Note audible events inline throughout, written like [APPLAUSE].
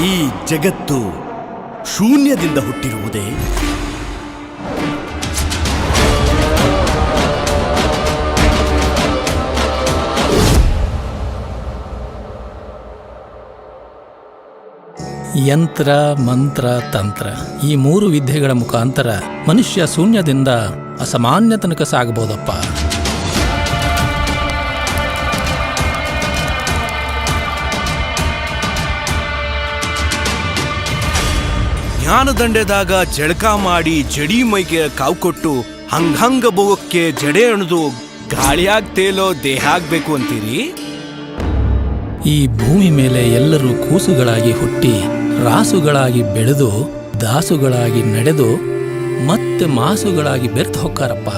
ಈ ಜಗತ್ತು ಶೂನ್ಯದಿಂದ ಹುಟ್ಟಿರುವುದೇ ಯಂತ್ರ ಮಂತ್ರ ತಂತ್ರ ಈ ಮೂರು ವಿದ್ಯೆಗಳ ಮುಖಾಂತರ ಮನುಷ್ಯ ಶೂನ್ಯದಿಂದ ಅಸಾಮಾನ್ಯ ತನಕ ಸಾಗಬಹುದಪ್ಪ. ಜ್ಞಾನದಂಡೆದಾಗ ಜಳಕ ಮಾಡಿ ಜಡಿ ಮೈಗೆ ಕಾವು ಕೊಟ್ಟು ಹಂಗಂಗ ಬೋಗಕ್ಕೆ ಜಡೆ ಅಣದು ಗಾಳಿಯಾಗ್ ತೇಲೋ ದೇಹ ಆಗ್ಬೇಕು ಅಂತೀರಿ? ಈ ಭೂಮಿ ಮೇಲೆ ಎಲ್ಲರೂ ಕೂಸುಗಳಾಗಿ ಹುಟ್ಟಿ ರಾಸುಗಳಾಗಿ ಬೆಳೆದು ದಾಸುಗಳಾಗಿ ನಡೆದು ಮತ್ತೆ ಮಾಸುಗಳಾಗಿ ಬೆರ್ತು ಹೊಕ್ಕಾರಪ್ಪ.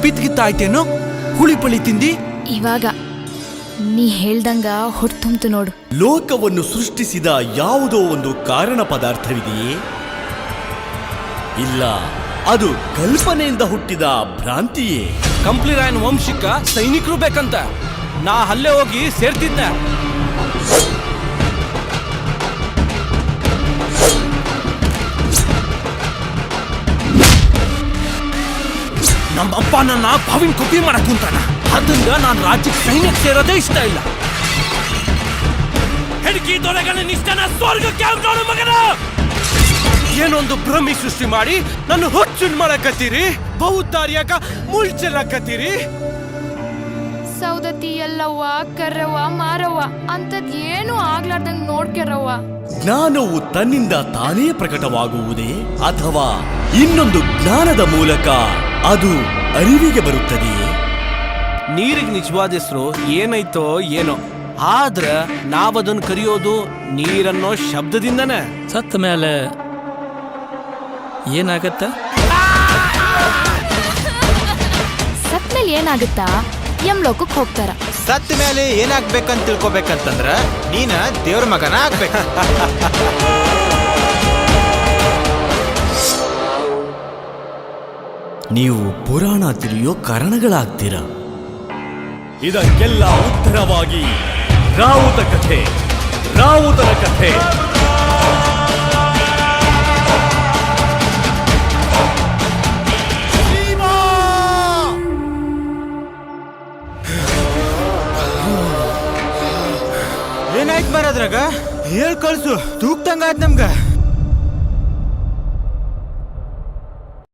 ಪಿತ್ಗಿತ್ತಾಯ್ತೇನೋ ಹುಳಿ ಪಳಿ ತಿಂದಿ? ಇವಾಗ ನೀ ಹೇಳ್ದಂಗ ಹೊಟ್ಟು ತುಂಬ್ತು ನೋಡು. ಲೋಕವನ್ನು ಸೃಷ್ಟಿಸಿದ ಯಾವುದೋ ಒಂದು ಕಾರಣ ಪದಾರ್ಥವಿದೆಯೇ? ಇಲ್ಲ ಅದು ಕಲ್ಪನೆಯಿಂದ ಹುಟ್ಟಿದ ಭ್ರಾಂತಿಯೇ? ಕಂಪ್ಲಿ ರಾಯನ್ ವಂಶಿಕ ಸೈನಿಕರು ಬೇಕಂತ. ನಾ ಅಲ್ಲೇ ಹೋಗಿ ಸೇರ್ತಿದ್ದೆ. ನಮ್ಮಪ್ಪ ನನ್ನ ಭಾವಿನ ಕಾಪಿ ಮಾಡಕ್ ಕುಂತಾನ. ಅದರಿಂದ ನಾನು ರಾಜ್ಯಕ್ಕೆ ಸೈನ್ಯಕ್ಕೆ ಸೇರೋದೇ ಇಷ್ಟ ಇಲ್ಲ. ಹೆಡ್ಕಿ ದೊರೆಗಳ ನಿಷ್ಠನ ಸ್ವರ್ಗಕ್ಕೆ ಮಗನ! ಏನೊಂದು ಭ್ರಮಿ ಸೃಷ್ಟಿ ಮಾಡಿ ನನ್ನ ಹುಚ್ಚುನ್ ಮಾಡಕತ್ತೀರಿ ಬಹುದಾರಿಯಾಗ ಮುಳ್ಚೆಲ್ಲಕತ್ತೀರಿ ಸೌದತಿ ಎಲ್ಲವ್ವ ಕರ್ರವ್ವ ಮಾರವ್ವ ಅಂತದ್ ಏನು ಆಗ್ಲಾರ್ದಂಗ್ ನೋಡ್ಕೆರವ್ವ ಜ್ಞಾನವು ತನ್ನಿಂದ ತಾನೇ ಪ್ರಕಟವಾಗುವುದೇ ಅಥವಾ ಇನ್ನೊಂದು ಜ್ಞಾನದ ಮೂಲಕ? ಅದು ಅರಿವಿಗೆ ಬರುತ್ತದೆಯೇ? ನೀರಿಗೆ ನಿಜವಾದ ಹೆಸರು ಏನೈತೋ ಏನೋ. ಆದ್ರ ನಾವದನ್ನು ಕರೆಯೋದು ನೀರನ್ನೋ ಶಬ್ದದಿಂದನೇ. ಸತ್ತ ಮೇಲೆ ಏನಾಗತ್ತ? ಸತ್ಮೇಲೆ ಏನಾಗುತ್ತಾ? ಎಂ ಲೋಕಕ್ಕೆ ಹೋಗ್ತಾರ. ಸತ್ತ ಮೇಲೆ ಏನಾಗ್ಬೇಕಂತ ತಿಳ್ಕೊಬೇಕಂತಂದ್ರ ನೀನ ದೇವ್ರ ಮಗನ ಆಗ್ಬೇಕು. [LAUGHS] ನೀವು ಪುರಾಣ ತಿಳಿಯೋ ಕಾರಣಗಳಾಗ್ತೀರ? ಇದಕ್ಕೆಲ್ಲ ಉತ್ತರವಾಗಿ ರಾವುತ ಕಥೆ ರಾವುತರ ಕಥೆ. ಏನಾಯ್ತು ಬರೋದ್ರಾಗ ಹೇಳ್ ಕಳ್ಸು ತೂಕ್ತಂಗ ಆಯ್ತು ನಮ್ಗ.